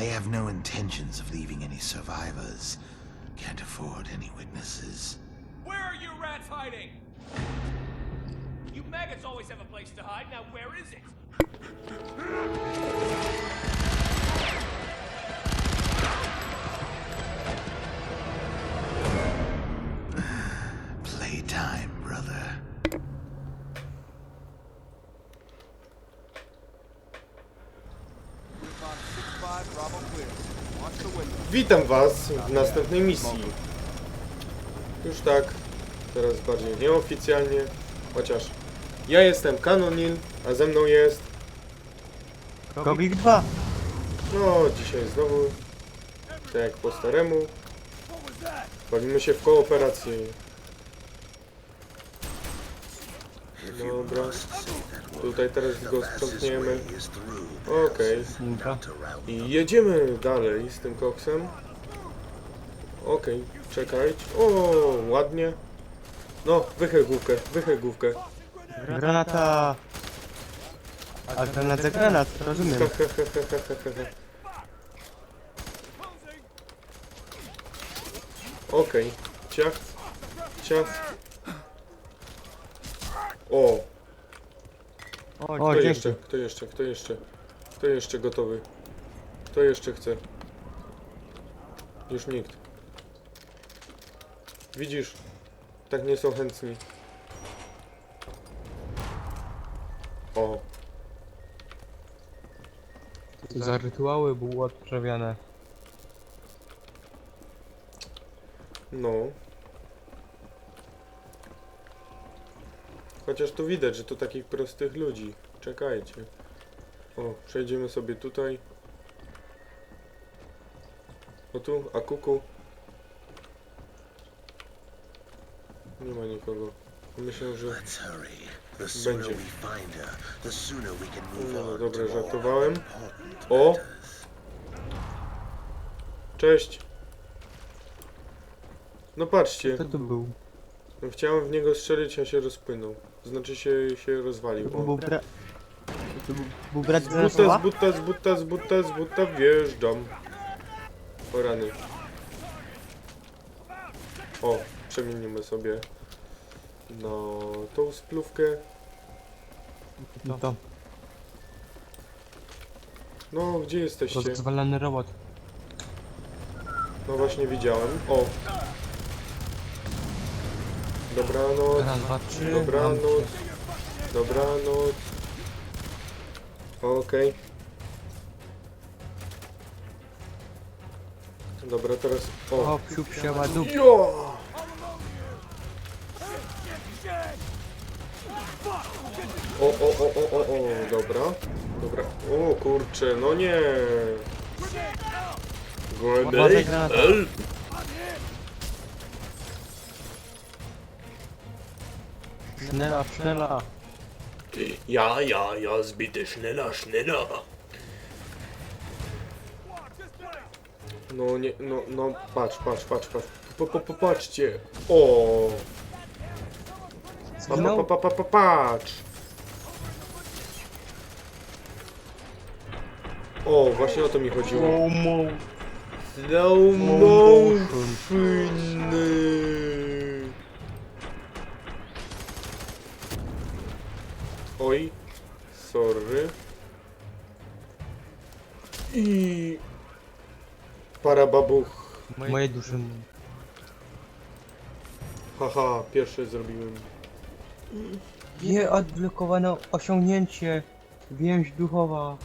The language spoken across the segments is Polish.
They have no intentions of leaving any survivors. Can't afford any witnesses. Where are you rats hiding? You maggots always have a place to hide. Now where is it? Witam Was w następnej misji. Już tak, teraz bardziej nieoficjalnie, chociaż ja jestem Kanonil, a ze mną jest, Kobik 2. no dzisiaj znowu, tak jak po staremu, bawimy się w kooperację. Dobra, tutaj teraz go sprzątniemy. Okej. I jedziemy dalej z tym koksem. Okej, czekaj. O, ładnie. No, wychyl główkę, wychyl główkę. Granata. A granat rozumiem. Okej, ciach, ciach. O, O, kto dzięki. jeszcze, kto jeszcze, kto jeszcze? Kto jeszcze gotowy? Kto jeszcze chce? Już nikt. Widzisz? Tak nie są chętni. O, Za rytuały było odprawiane. no. Chociaż tu widać, że to takich prostych ludzi. Czekajcie. O, przejdziemy sobie tutaj. O tu, a kuku. Nie ma nikogo. Myślę, że... Let's hurry. The sooner Będzie. we find her, the sooner we can move No on to dobra, żartowałem. O! Cześć! No patrzcie, Kto to był? chciałem w niego strzelić, a się rozpłynął. Znaczy się, się rozwalił. O. był bra... To brat Z buta, z buta, z buta, z buta, z buta, wjeżdżam. O rany. O, przemienimy sobie na tą splówkę. No to No, gdzie jesteście? rozwalany robot. No właśnie widziałem. O! Dobranoc, Raz, dwa, trzy. dobranoc, dobranoc. Okej. Dobra, teraz... O! O, psiu psiała dup. Jo! O, o, o, o, o, o, dobra. Dobra. O kurczę, no nie. Granata. El. Sznela, sznela. Ja, ja, ja, zbity, schneller, schneller. No nie, no, no, patrz, patrz, patrz, patrz. Po, po, po, patrzcie. O! Pa, pa, pa, pa, pa, pa, patrz. O, właśnie o to mi chodziło. Slow motion. Oj, sorry. I parababuch. Moje dusze. Haha, pierwsze zrobiłem. Nie odblokowano osiągnięcie. Więź duchowa.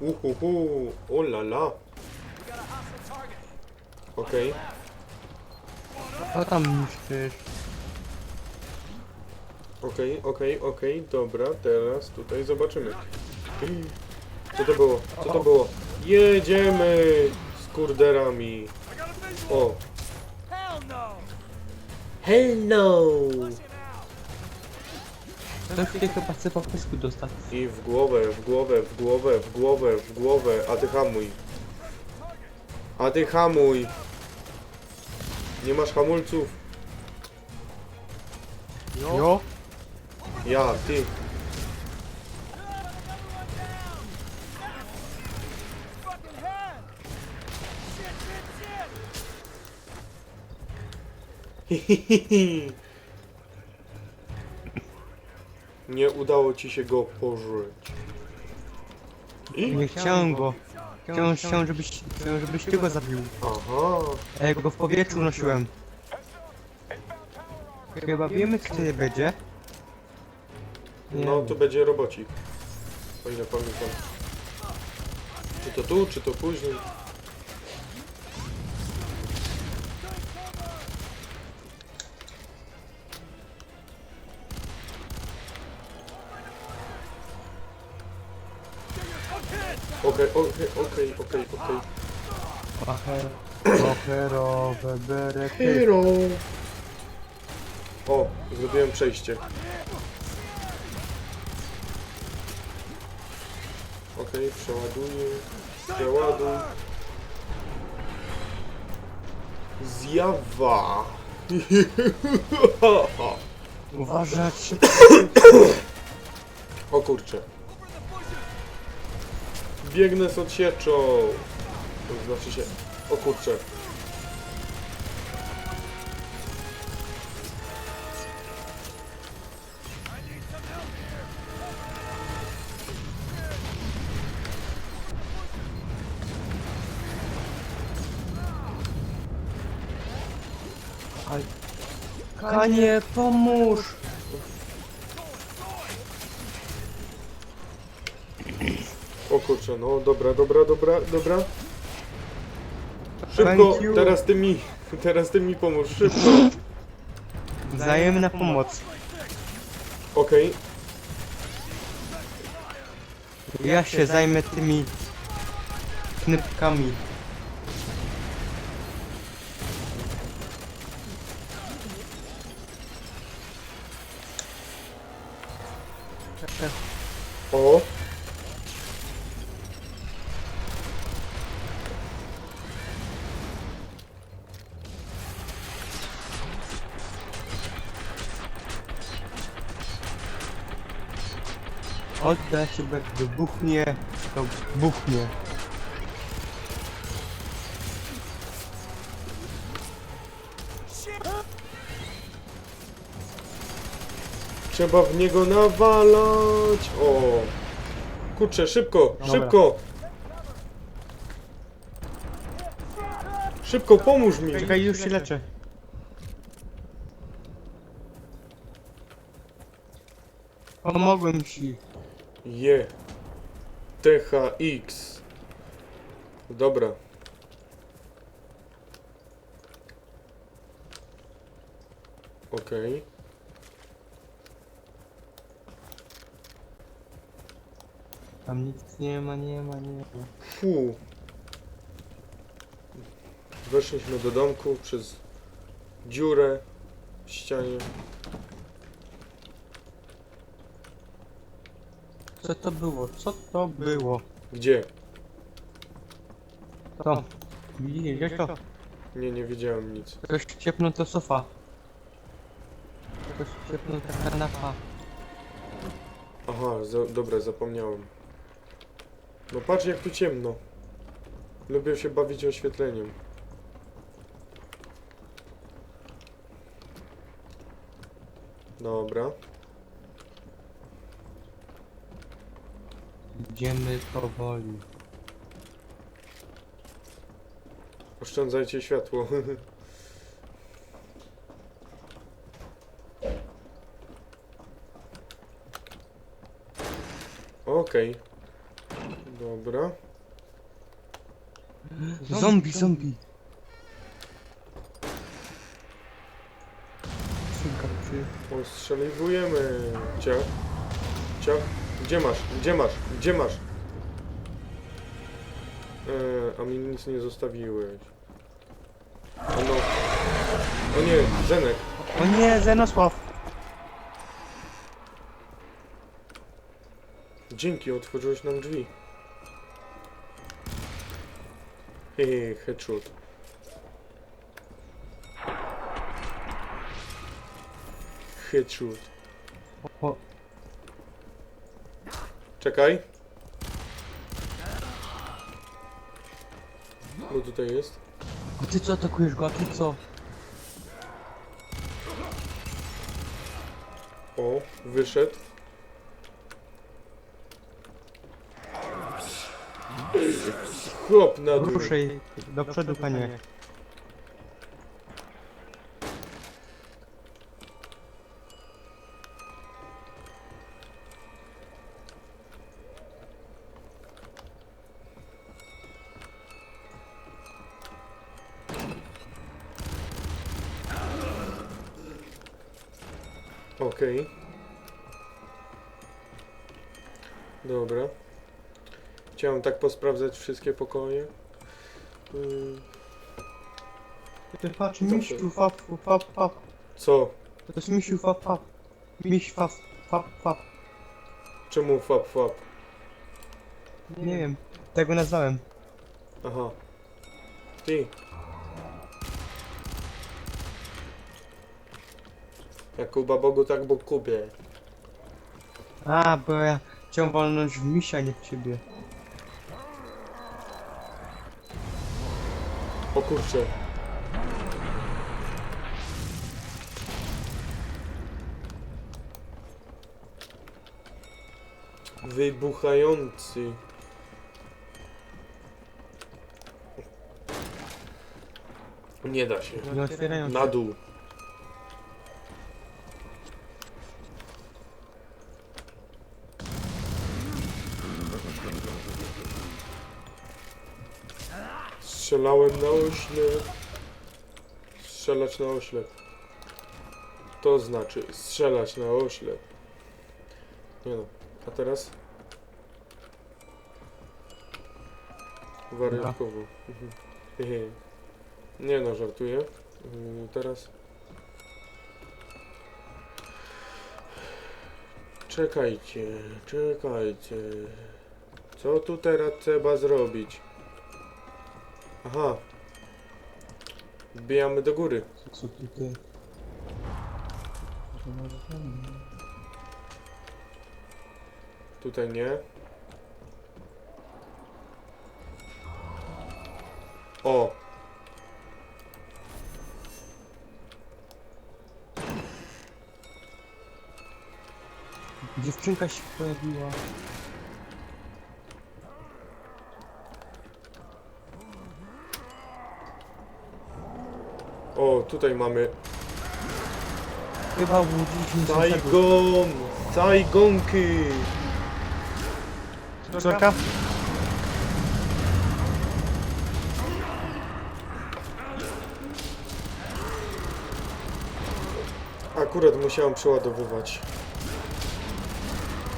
Uhuhu, o la la. Okej, Co tam niszczysz? Okej, okej, okej, dobra, teraz tutaj zobaczymy. Co to było? Co to było? Jedziemy z kurderami. O, Hell no! hello! Ktoś tutaj chyba chce po pysku dostać. I w głowę, w głowę, w głowę, w głowę, w głowę, a ty hamuj. A ty hamuj. Nie masz hamulców? Jo? Ja, ty. Nie udało ci się go pożyć. Nie chciałem go. Chciałem, chciałem, żebyś, chciałem, żebyś ty go zabił. Aha. Ja go w powietrzu nosiłem. Chyba wiemy, kto je będzie. Nie No to będzie robocik. O ile pamiętam. Czy to tu, czy to później? Okej, okej, okej, okej, okej. Aher, oherowe berety. Hero! O, zrobiłem przejście. Okej, przeładuję. Przeładuj. Zjawa! Uważać. O kurczę. Biegnę z odsieczą. To znaczy się... O kurczę. Kanie, pomóż! O kurczę, no dobra, dobra, dobra, dobra. Szybko, Thank you. teraz ty mi, teraz ty mi pomóż, szybko. Wzajemna pomoc. Okej, Ja się zajmę tymi knypkami. O. Odda się, jak wybuchnie, to buchnie. Trzeba w niego nawalać. O. Kurczę, szybko, Dobra. szybko. Szybko, pomóż mi. Czekaj, już się leczę. Pomogłem ci. Je. THX. Dobra. Okej. Tam nic nie ma, nie ma, nie ma. Fu. Weszliśmy do domku przez dziurę w ścianie. Co to było? Co to było? Gdzie? To. Widzisz, gdzieś to? Nie, nie widziałem nic. Ktoś ciepnął to sofa. Ktoś ciepnął ta kanapa. Aha, za, dobra, zapomniałem. No patrz jak tu ciemno. Lubię się bawić oświetleniem. Dobra. Idziemy powoli. Oszczędzajcie światło. Okej. Dobra. Zombie, zombie. Szynka przy... Ostrzeliwujemy. Ciach. Ciach. Gdzie masz? Gdzie masz? Gdzie masz? Eee, a mi nic nie zostawiłeś. O no. O nie, Zenek. O nie, Zenosław! Dzięki, otworzyłeś nam drzwi. Yy, headshot. Headshot. Czekaj. Bo tutaj jest. A ty co atakujesz go? A ty co? O, wyszedł. Chłop na dół. Ruszaj do przodu, panie. Okej. Dobra. Chciałem tak posprawdzać wszystkie pokoje. Ym, Ty patrz, misiu, fap, fap, fap. Co? To jest misiu, fap, fap. Miś, fap, fap, fap. Czemu fap fap? Nie wiem, tego nazwałem. Aha. Ty. Jak Kuba Bogu, tak Bóg Kubie. A, bo ja chciałem walnąć w misia, nie w ciebie. Kurczę. Wybuchający. Nie da się. Na dół. Strzelałem na oślep. Strzelać na oślep. To znaczy strzelać na oślep. Nie no. A teraz? Wariatkowo. Mhm. Nie no, żartuję. Yy, teraz. Czekajcie, czekajcie. Co tu teraz trzeba zrobić? Aha. Wbijamy do góry. Co tutaj? Tutaj nie. O! Dziewczynka się pojawiła. O, tutaj mamy Chyba obudziliśmy się tego. Saigon! Saigonki! Córka? Akurat musiałem przeładowywać.